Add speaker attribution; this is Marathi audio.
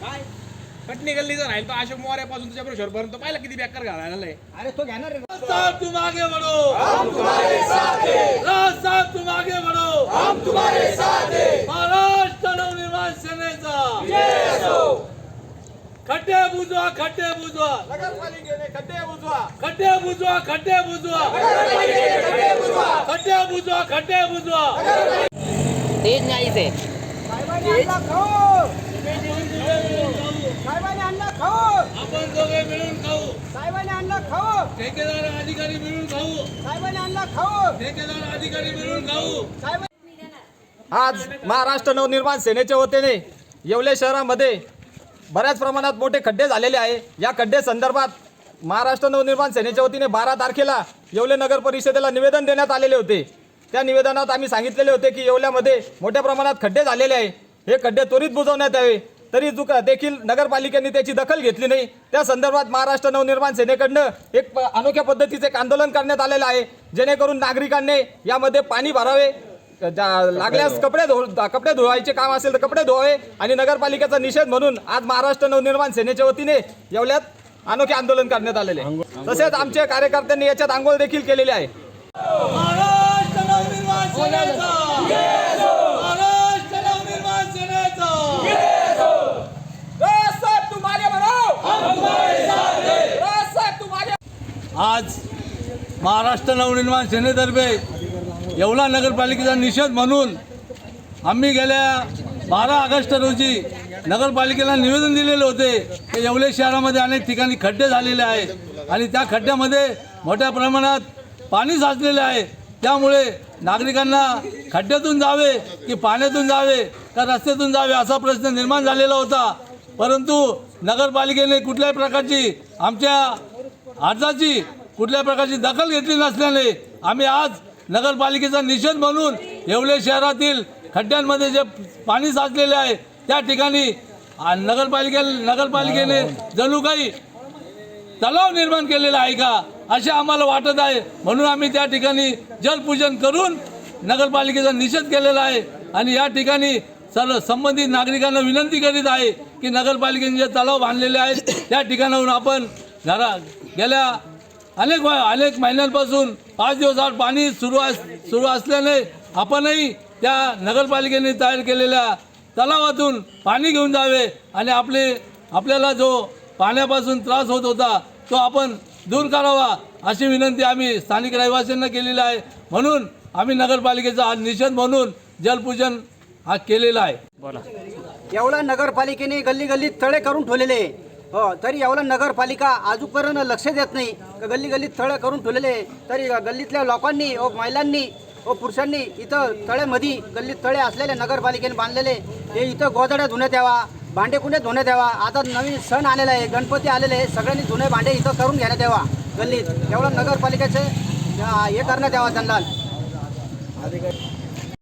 Speaker 1: काय कटणी गल्लीचा राहील तो अशोक मोऱ्यापासून तुझ्या पर्यंत पाहिलं किती बेकार घालायला आहे.
Speaker 2: अरे तो घेणार रे
Speaker 3: साहब तुम आगे बढ़ो हम तुम्हारे साथ. हैं साहब तुम आगे बढ़ो हम तुम्हारे साथ. हैं महाराष्ट्र नवनिर्माण सेनेचा. खड्डे बुजवा खड्डे बुजवा.
Speaker 1: नगरपालिकेने खड्डे बुजवा.
Speaker 3: खड्डे बुजवा खड्डे बुजवा. खड्डे बुजवा. खड्डे बुजवा
Speaker 4: तेच नाहीच आहे
Speaker 2: साहेबांनी आणला खाऊ साहेबांनी आणला खाऊ
Speaker 3: आपण दोघे मिळून खाऊ.
Speaker 2: साहेबांनी आणला खाऊ
Speaker 3: ठेकेदार अधिकारी मिळून खाऊ.
Speaker 2: साहेबांनी आणला खाऊ
Speaker 3: ठेकेदार अधिकारी मिळून खाऊ.
Speaker 2: साहेब
Speaker 5: आज महाराष्ट्र नवनिर्माण सेनेच्या वतीने येवले शहरामध्ये बऱ्याच प्रमाणात मोठे खड्डे झालेले आहे. या खड्डे संदर्भात महाराष्ट्र नवनिर्माण सेनेच्या वतीने बारा तारखेला येवले नगर परिषदेला निवेदन देण्यात आलेले होते. त्या निवेदनात आम्ही सांगितलेले होते की येवल्यामध्ये मोठ्या प्रमाणात खड्डे झालेले आहे. हे खड्डे त्वरित बुजवण्यात यावे. तरी चुक देखील नगरपालिकेने त्याची दखल घेतली नाही. त्या संदर्भात महाराष्ट्र नवनिर्माण सेनेकडनं एक अनोख्या पद्धतीचे एक आंदोलन करण्यात आलेलं आहे. जेणेकरून नागरिकांनी यामध्ये पाणी भरावे. लागल्यास कपडे धु कपडे धुवायचे काम असेल तर कपडे धुवावे आणि नगरपालिकेचा निषेध म्हणून आज महाराष्ट्र नवनिर्माण सेनेच्या वतीने येवल्यात अनोखे आंदोलन करण्यात आलेले आहे. तसेच आमच्या कार्यकर्त्यांनी याच्यात आंघोळ देखील केलेली आहे.
Speaker 3: आज महाराष्ट्र नवनिर्माण सेनेतर्फे येवला नगरपालिकेचा निषेध म्हणून आम्ही गेल्या बारा ऑगस्ट रोजी नगरपालिकेला निवेदन दिलेले होते की येवले शहरामध्ये अनेक ठिकाणी खड्डे झालेले आहेत आणि त्या खड्ड्यामध्ये मोठ्या प्रमाणात पाणी साचलेले आहे. त्यामुळे नागरिकांना खड्ड्यातून जावे की पाण्यातून जावे का रस्त्यातून जावे असा प्रश्न निर्माण झालेला होता. परंतु नगरपालिकेने कुठल्याही प्रकारची आमच्या अर्जाची कुठल्या प्रकारची दखल घेतली नसल्याने आम्ही आज नगरपालिकेचा निषेध म्हणून येवले शहरातील खड्ड्यांमध्ये जे पाणी साचलेले आहे त्या ठिकाणी नगरपालिके नगरपालिकेने जणू काही तलाव निर्माण केलेला आहे का? असे आम्हाला वाटत आहे. म्हणून आम्ही त्या ठिकाणी जलपूजन करून नगरपालिकेचा निषेध केलेला आहे आणि या ठिकाणी सर्व संबंधित नागरिकांना विनंती करीत आहे की नगरपालिकेने जे तलाव बांधलेले आहेत त्या ठिकाणाहून आपण घरा गेल्या अनेक अनेक महिन्यांपासून पाच दिवसात पाणी सुरू अस सुरू असल्याने आपणही त्या नगरपालिकेने तयार केलेल्या तलावातून पाणी घेऊन जावे आणि आपले आपल्याला जो पाण्यापासून त्रास होत होता तो आपण दूर करावा अशी विनंती आम्ही स्थानिक रहिवासींना केलेली आहे. म्हणून आम्ही नगरपालिकेचा आज निषेध म्हणून जलपूजन हा केलेला आहे.
Speaker 2: येवला नगरपालिकेने गल्ली गल्लीत तळे करून ठेवलेले. हो तरी येवला नगरपालिका अजूनपर्यंत लक्ष देत नाही. का गल्ली गल्लीत तळे करून ठेवलेले. तरी गल्लीतल्या लोकांनी व महिलांनी व पुरुषांनी इथं तळेमध्ये गल्लीत तळे असलेले नगरपालिकेने बांधलेले. हे इथं गोदड्या धुण्यात यावा. भांडे कुठे धुणे द्यावा. आता नवीन सण आलेला आहे गणपती आलेले आहे. सगळ्यांनी जुने भांडे इथं करून घेण्यात द्यावा. गल्लीत. एवढं नगरपालिकेचे हे करण्यात द्यावा त्यांना